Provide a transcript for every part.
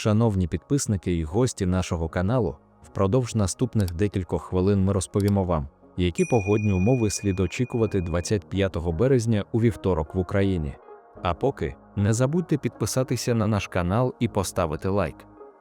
Шановні підписники і гості нашого каналу, впродовж наступних декількох хвилин ми розповімо вам, які погодні умови слід очікувати 25 березня у вівторок в Україні. А поки не забудьте підписатися на наш канал і поставити лайк.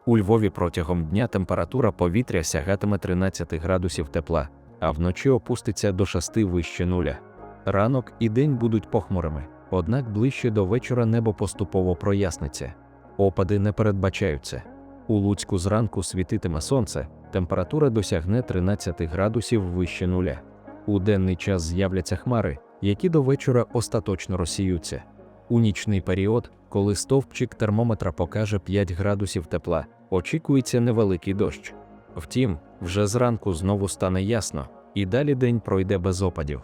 У Львові протягом дня температура повітря сягатиме 13 градусів тепла, а вночі опуститься до 6 вище нуля. Ранок і день будуть похмурими, однак ближче до вечора небо поступово проясниться. Опади не передбачаються. У Луцьку зранку світитиме сонце, температура досягне 13 градусів вище нуля. У денний час з'являться хмари, які до вечора остаточно розсіються. У нічний період, коли стовпчик термометра покаже 5 градусів тепла, очікується невеликий дощ. Втім, вже зранку знову стане ясно, і далі день пройде без опадів.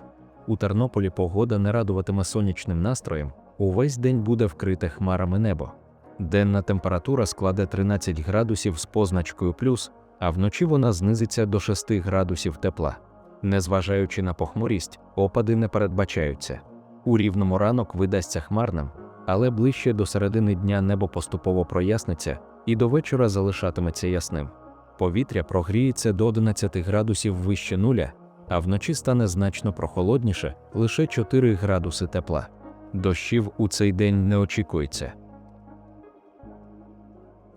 У Тернополі погода не радуватиме сонячним настроєм, увесь день буде вкрите хмарами небо. Денна температура складе 13 градусів з позначкою плюс, а вночі вона знизиться до 6 градусів тепла. Незважаючи на похмурість, опади не передбачаються. У рівному ранок видасться хмарним, але ближче до середини дня небо поступово проясниться і до вечора залишатиметься ясним. Повітря прогріється до 11 градусів вище нуля, а вночі стане значно прохолодніше лише 4 градуси тепла. Дощів у цей день не очікується.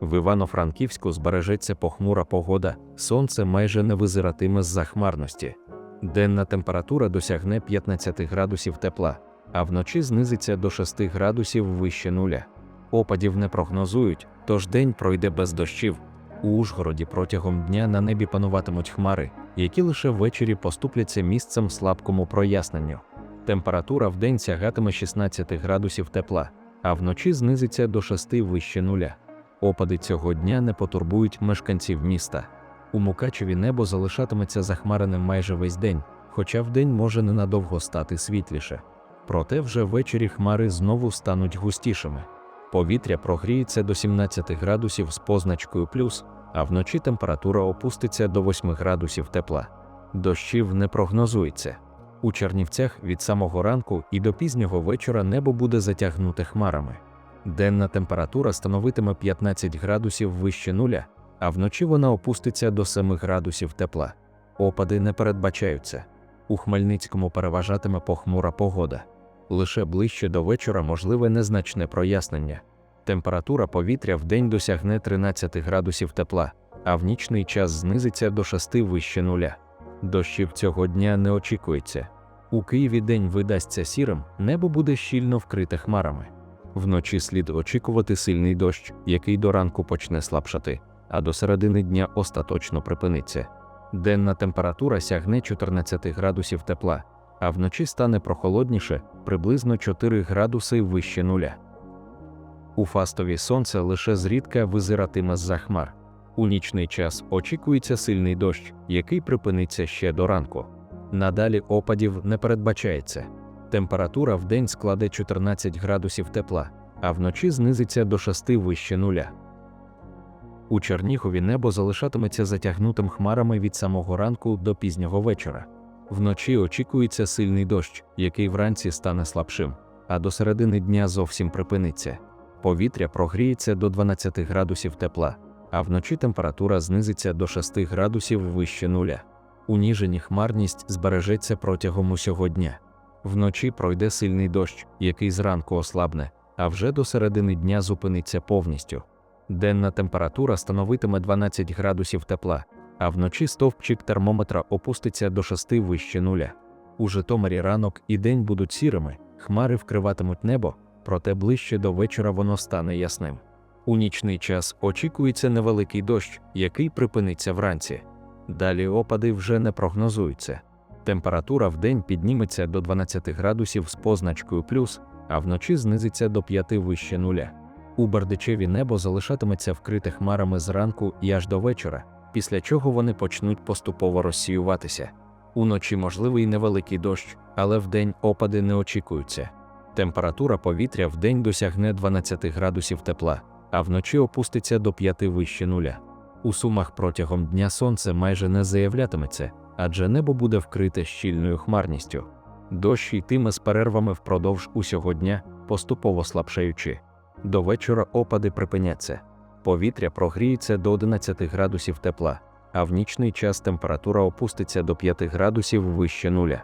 В Івано-Франківську збережеться похмура погода, сонце майже не визиратиме з-за хмарності. Денна температура досягне 15 градусів тепла, а вночі знизиться до 6 градусів вище нуля. Опадів не прогнозують, тож день пройде без дощів. У Ужгороді протягом дня на небі пануватимуть хмари, які лише ввечері поступляться місцем слабкому проясненню. Температура вдень сягатиме 16 градусів тепла, а вночі знизиться до 6 вище нуля. Опади цього дня не потурбують мешканців міста. У Мукачеві небо залишатиметься захмареним майже весь день, хоча вдень може ненадовго стати світліше. Проте вже ввечері хмари знову стануть густішими. Повітря прогріється до 17 градусів з позначкою плюс, а вночі температура опуститься до 8 градусів тепла. Дощів не прогнозується. У Чернівцях від самого ранку і до пізнього вечора небо буде затягнуте хмарами. Денна температура становитиме 15 градусів вище нуля, а вночі вона опуститься до 7 градусів тепла. Опади не передбачаються. У Хмельницькому переважатиме похмура погода. Лише ближче до вечора можливе незначне прояснення. Температура повітря в день досягне 13 градусів тепла, а в нічний час знизиться до 6 вище нуля. Дощів цього дня не очікується. У Києві день видасться сірим, небо буде щільно вкрите хмарами. Вночі слід очікувати сильний дощ, який до ранку почне слабшати, а до середини дня остаточно припиниться. Денна температура сягне 14 градусів тепла, а вночі стане прохолодніше приблизно 4 градуси вище нуля. У фастові сонце лише зрідка визиратиме з-за хмар. У нічний час очікується сильний дощ, який припиниться ще до ранку. Надалі опадів не передбачається. Температура в день складе 14 градусів тепла, а вночі знизиться до 6 вище нуля. У Чернігові небо залишатиметься затягнутим хмарами від самого ранку до пізнього вечора. Вночі очікується сильний дощ, який вранці стане слабшим, а до середини дня зовсім припиниться. Повітря прогріється до 12 градусів тепла, а вночі температура знизиться до 6 градусів вище нуля. У Ніжині хмарність збережеться протягом усього дня. Вночі пройде сильний дощ, який зранку ослабне, а вже до середини дня зупиниться повністю. Денна температура становитиме 12 градусів тепла, а вночі стовпчик термометра опуститься до 6 вище нуля. У Житомирі ранок і день будуть сірими, хмари вкриватимуть небо, проте ближче до вечора воно стане ясним. У нічний час очікується невеликий дощ, який припиниться вранці. Далі опади вже не прогнозуються. Температура в день підніметься до 12 градусів з позначкою плюс, а вночі знизиться до 5 вище нуля. У Бердичеві небо залишатиметься вкрите хмарами зранку і аж до вечора, після чого вони почнуть поступово розсіюватися. Уночі можливий невеликий дощ, але вдень опади не очікуються. Температура повітря вдень досягне 12 градусів тепла, а вночі опуститься до 5 вище нуля. У сумах протягом дня сонце майже не заявлятиметься, адже небо буде вкрите щільною хмарністю. Дощ йтиме з перервами впродовж усього дня, поступово слабшаючи. До вечора опади припиняться. повітря прогріється до 11 градусів тепла, а в нічний час температура опуститься до 5 градусів вище нуля.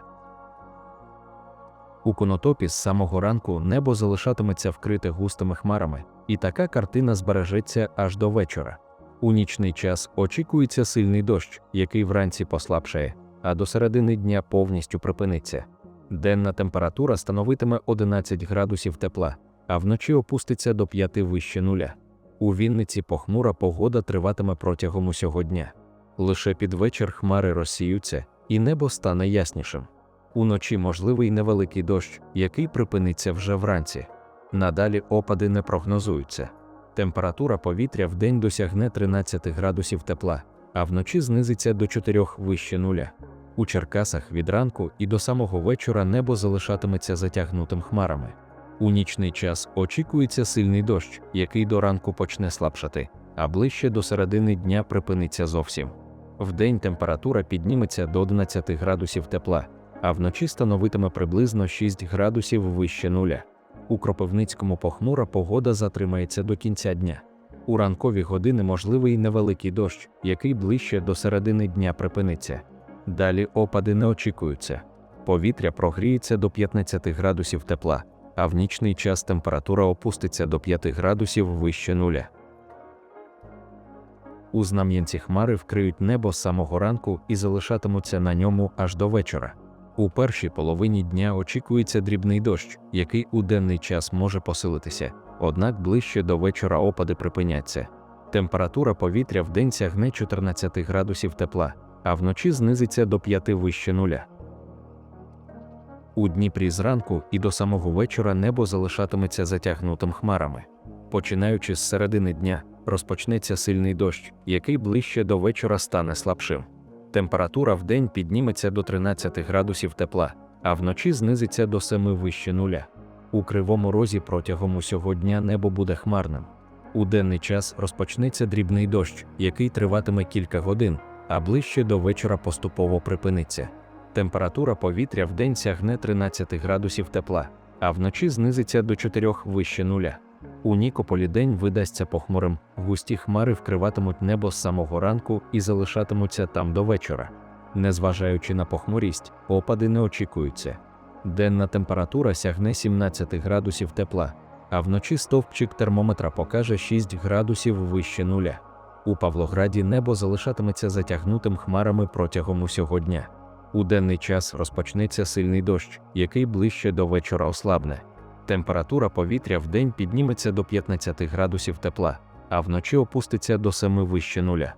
У конотопі з самого ранку небо залишатиметься вкрите густими хмарами, і така картина збережеться аж до вечора. У нічний час очікується сильний дощ, який вранці послабшає, а до середини дня повністю припиниться. Денна температура становитиме 11 градусів тепла, а вночі опуститься до 5 вище нуля. У Вінниці похмура погода триватиме протягом усього дня. Лише під вечір хмари розсіються, і небо стане яснішим. Уночі можливий невеликий дощ, який припиниться вже вранці. Надалі опади не прогнозуються. Температура повітря в день досягне 13 градусів тепла, а вночі знизиться до 4 вище нуля. У Черкасах від ранку і до самого вечора небо залишатиметься затягнутим хмарами. У нічний час очікується сильний дощ, який до ранку почне слабшати, а ближче до середини дня припиниться зовсім. Вдень температура підніметься до 11 градусів тепла, а вночі становитиме приблизно 6 градусів вище нуля. У Кропивницькому похмура погода затримається до кінця дня. У ранкові години можливий невеликий дощ, який ближче до середини дня припиниться. Далі опади не очікуються. Повітря прогріється до 15 градусів тепла, а в нічний час температура опуститься до 5 градусів вище нуля. У знам'янці хмари вкриють небо з самого ранку і залишатимуться на ньому аж до вечора. У першій половині дня очікується дрібний дощ, який у денний час може посилитися, однак ближче до вечора опади припиняться. Температура повітря в день сягне 14 градусів тепла, а вночі знизиться до 5 вище нуля. У Дніпрі зранку і до самого вечора небо залишатиметься затягнутим хмарами. Починаючи з середини дня, розпочнеться сильний дощ, який ближче до вечора стане слабшим. Температура в день підніметься до 13 градусів тепла, а вночі знизиться до 7 вище нуля. У кривому розі протягом усього дня небо буде хмарним. У денний час розпочнеться дрібний дощ, який триватиме кілька годин, а ближче до вечора поступово припиниться. Температура повітря в день сягне 13 градусів тепла, а вночі знизиться до 4 вище нуля. У Нікополі день видасться похмурим, густі хмари вкриватимуть небо з самого ранку і залишатимуться там до вечора. Незважаючи на похмурість, опади не очікуються. Денна температура сягне 17 градусів тепла, а вночі стовпчик термометра покаже 6 градусів вище нуля. У Павлограді небо залишатиметься затягнутим хмарами протягом усього дня. У денний час розпочнеться сильний дощ, який ближче до вечора ослабне. Температура повітря в день підніметься до 15 градусів тепла, а вночі опуститься до 7 вище нуля.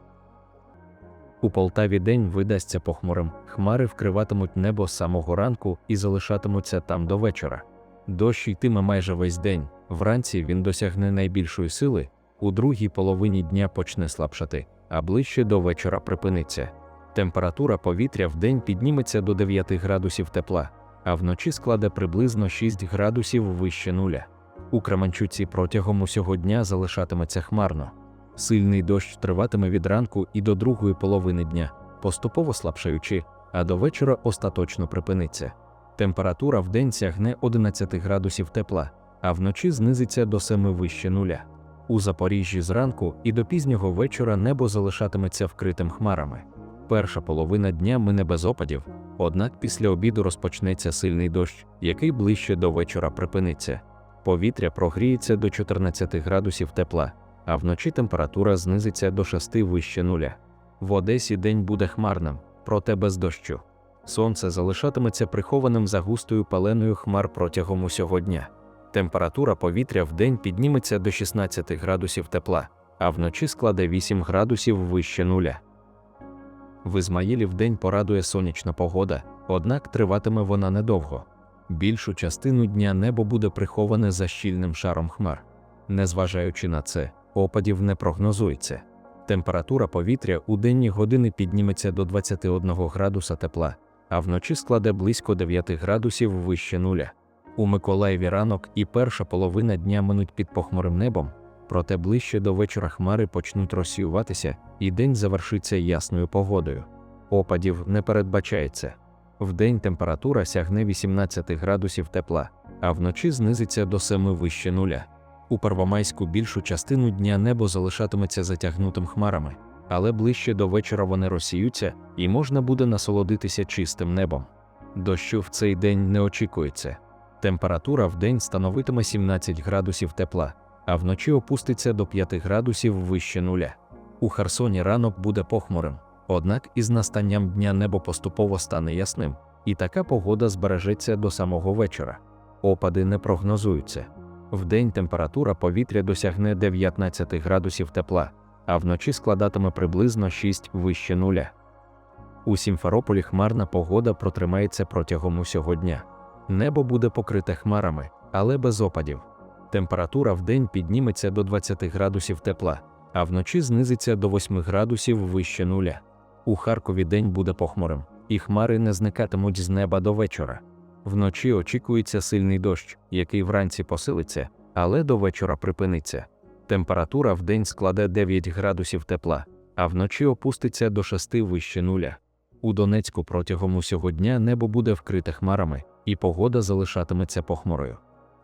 У Полтаві день видасться похмурим, хмари вкриватимуть небо з самого ранку і залишатимуться там до вечора. Дощ йтиме майже весь день, вранці він досягне найбільшої сили, у другій половині дня почне слабшати, а ближче до вечора припиниться. Температура повітря в день підніметься до 9 градусів тепла, а вночі складе приблизно 6 градусів вище нуля. У Кременчуці протягом усього дня залишатиметься хмарно. Сильний дощ триватиме від ранку і до другої половини дня, поступово слабшаючи, а до вечора остаточно припиниться. Температура в день сягне 11 градусів тепла, а вночі знизиться до 7 вище нуля. У Запоріжжі зранку і до пізнього вечора небо залишатиметься вкритим хмарами. Перша половина дня мине без опадів, однак після обіду розпочнеться сильний дощ, який ближче до вечора припиниться. Повітря прогріється до 14 градусів тепла, а вночі температура знизиться до 6 вище нуля. В Одесі день буде хмарним, проте без дощу. Сонце залишатиметься прихованим за густою паленою хмар протягом усього дня. Температура повітря в день підніметься до 16 градусів тепла, а вночі складе 8 градусів вище нуля. В Ізмаїлі вдень порадує сонячна погода, однак триватиме вона недовго. Більшу частину дня небо буде приховане за щільним шаром хмар. Незважаючи на це, опадів не прогнозується. Температура повітря у денні години підніметься до 21 градуса тепла, а вночі складе близько 9 градусів вище нуля. У Миколаєві ранок і перша половина дня минуть під похмурим небом, проте ближче до вечора хмари почнуть розсіюватися, і день завершиться ясною погодою. Опадів не передбачається. Вдень температура сягне 18 градусів тепла, а вночі знизиться до 7 вище нуля. У Первомайську більшу частину дня небо залишатиметься затягнутим хмарами, але ближче до вечора вони розсіються і можна буде насолодитися чистим небом. Дощу в цей день не очікується. Температура в день становитиме 17 градусів тепла, а вночі опуститься до 5 градусів вище нуля. У Херсоні ранок буде похмурим, однак із настанням дня небо поступово стане ясним, і така погода збережеться до самого вечора. Опади не прогнозуються. Вдень температура повітря досягне 19 градусів тепла, а вночі складатиме приблизно 6 вище нуля. У Сімферополі хмарна погода протримається протягом усього дня. Небо буде покрите хмарами, але без опадів. Температура вдень підніметься до 20 градусів тепла, а вночі знизиться до 8 градусів вище нуля. У Харкові день буде похмурим, і хмари не зникатимуть з неба до вечора. Вночі очікується сильний дощ, який вранці посилиться, але до вечора припиниться. Температура вдень складе 9 градусів тепла, а вночі опуститься до 6 вище нуля. У Донецьку протягом усього дня небо буде вкрите хмарами, і погода залишатиметься похмурою.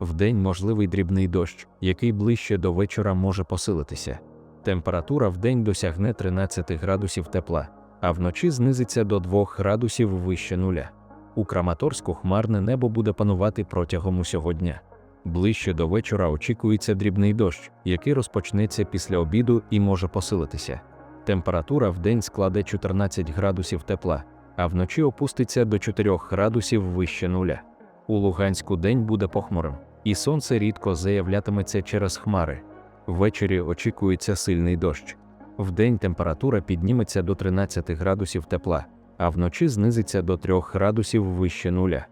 Вдень можливий дрібний дощ, який ближче до вечора може посилитися. Температура вдень досягне 13 градусів тепла, а вночі знизиться до 2 градусів вище нуля. У Краматорську хмарне небо буде панувати протягом усього дня. Ближче до вечора очікується дрібний дощ, який розпочнеться після обіду і може посилитися. Температура вдень складе 14 градусів тепла, а вночі опуститься до 4 градусів вище нуля. У Луганську день буде похмурим, і сонце рідко заявлятиметься через хмари. Ввечері очікується сильний дощ. Вдень температура підніметься до 13 градусів тепла, а вночі знизиться до 3 градусів вище нуля.